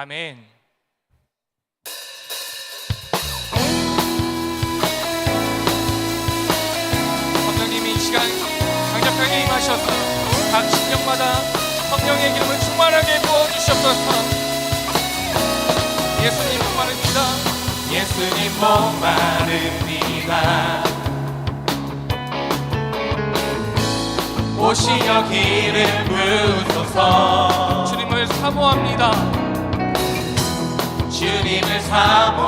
아멘. 성령님이 이 시간 강력하게 임하셔서 각 신령마다 성령의 기름을 충만하게 부어주시옵소서. 예수님 목마릅니다. 예수님 목마릅니다. 오시여 기름 부소서. 주님을 사모합니다. 주님을 사모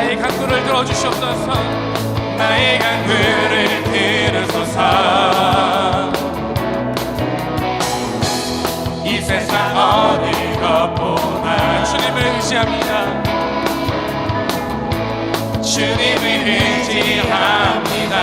나의 강도를 들어주시옵소서. 나의 강구를 들으소서. 이 세상 어느 것보다 주님을 의지합니다. 주님을 의지합니다.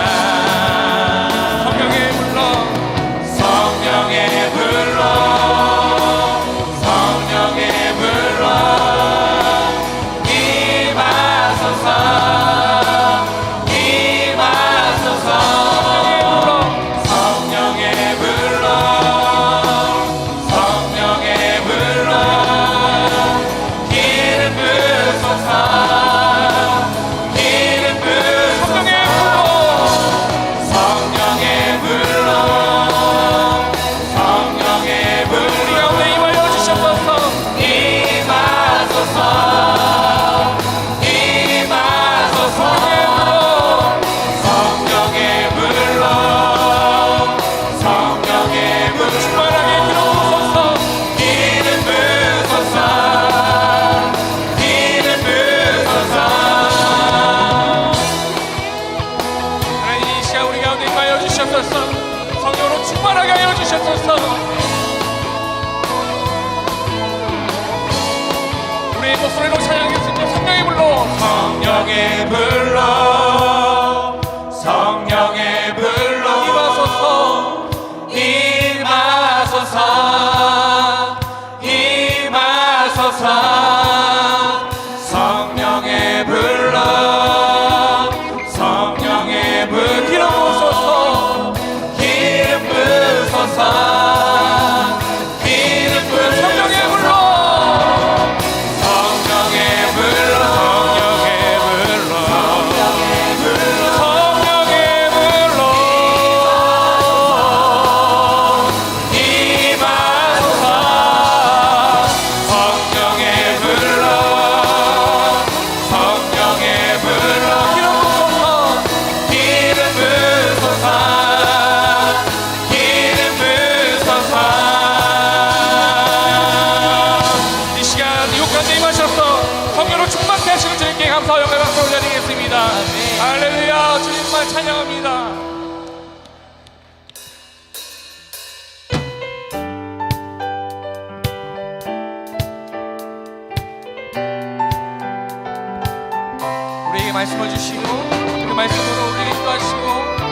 말씀을 주시고 그 말씀으로 우리를 인도하시고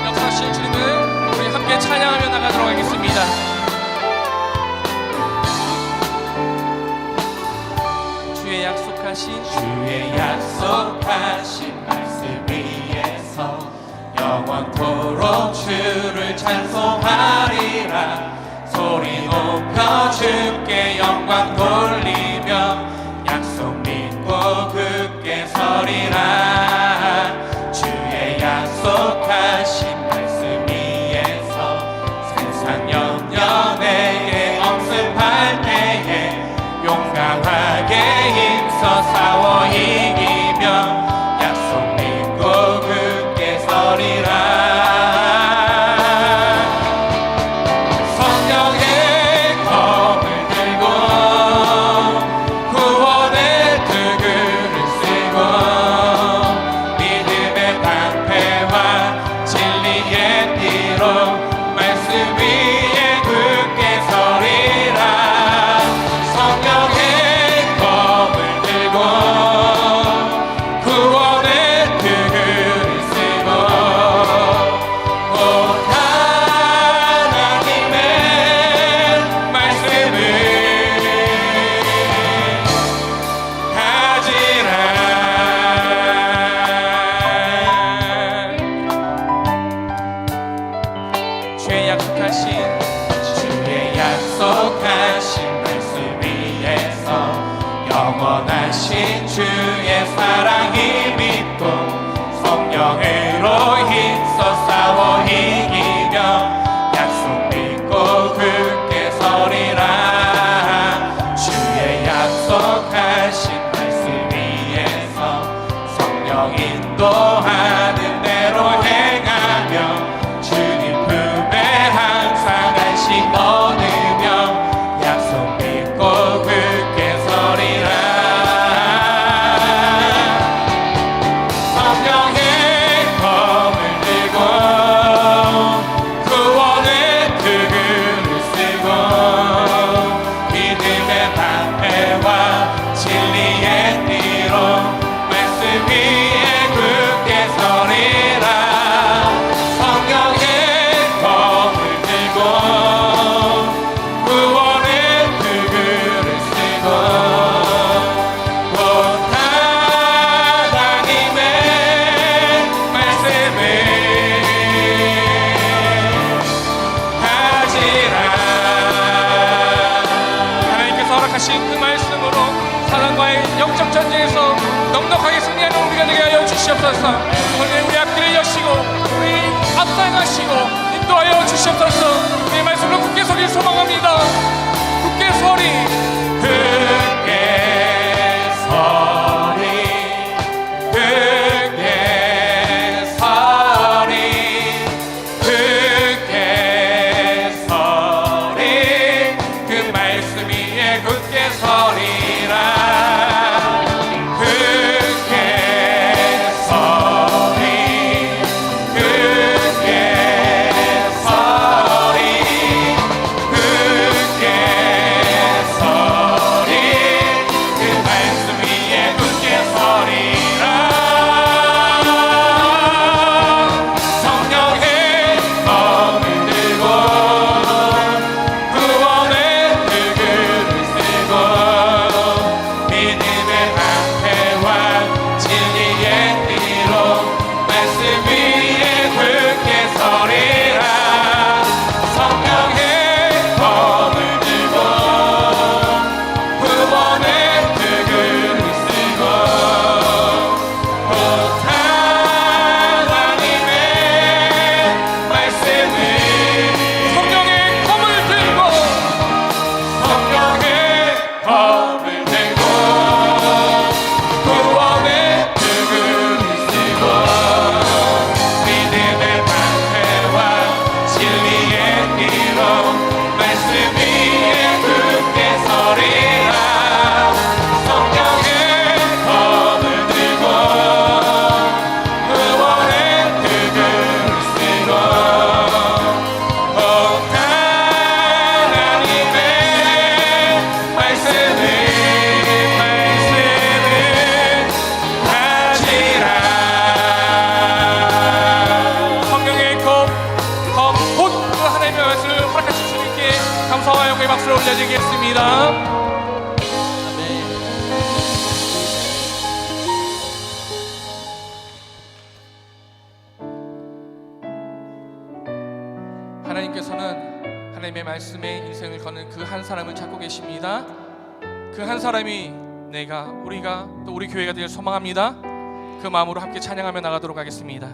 역사하실 주님을 우리 함께 찬양하며 나가도록 하겠습니다. 주의 약속하신 주의 약속하신 말씀 위에서 영원토록 주를 찬송하리라 소리 높여 주께 영광 돌리며 주의 약속하신 주의 약속하신 말씀 위에서 영원하신 주의 사랑이 믿고 성령을 주시옵소서. 내 말씀으로 굳게 서길 소망합니다. 하나님께서는 하나님의 말씀에 인생을 거는 그 한 사람을 찾고 계십니다. 그 한 사람이 내가 우리가 또 우리 교회가 되길 소망합니다. 그 마음으로 함께 찬양하며 나가도록 하겠습니다.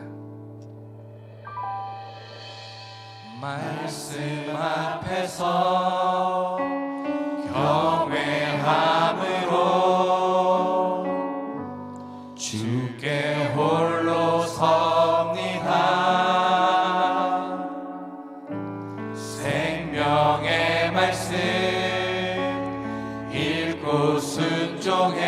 말씀 앞에서 경외하 말씀 읽고 순종해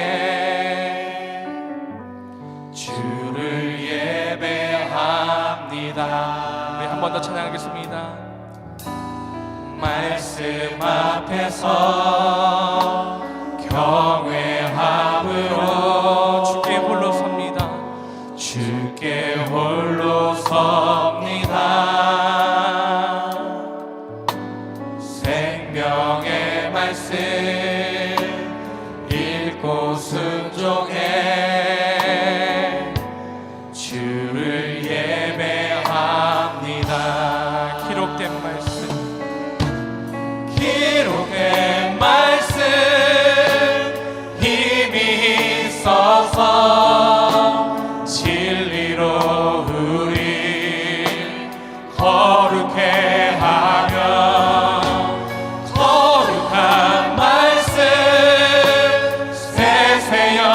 주를 예배합니다. 네, 우리 한 번 더 찬양하겠습니다. 말씀 앞에서 Hey.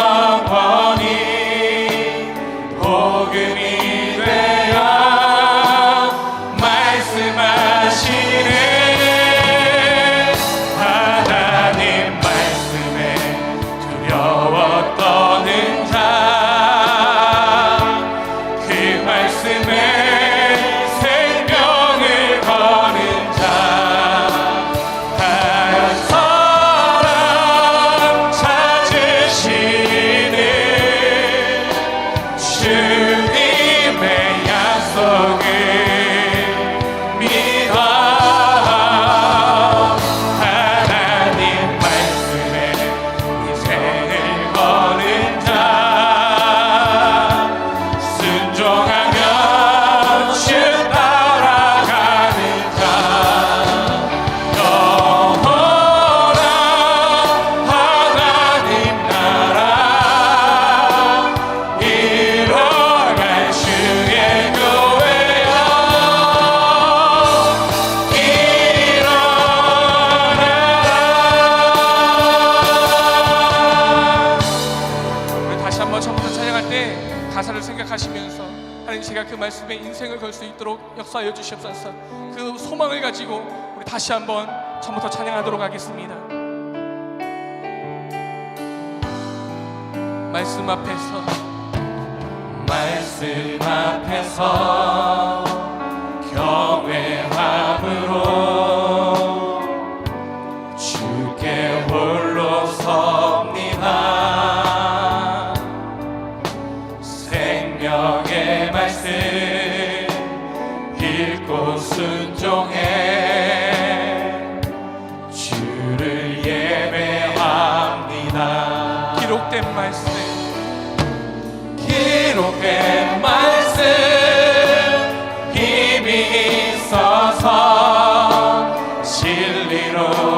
역사여 주시옵소서. 그 소망을 가지고 우리 다시 한번 처음부터 찬양하도록 하겠습니다. 말씀 앞에서 말씀 앞에서 경외 Oh.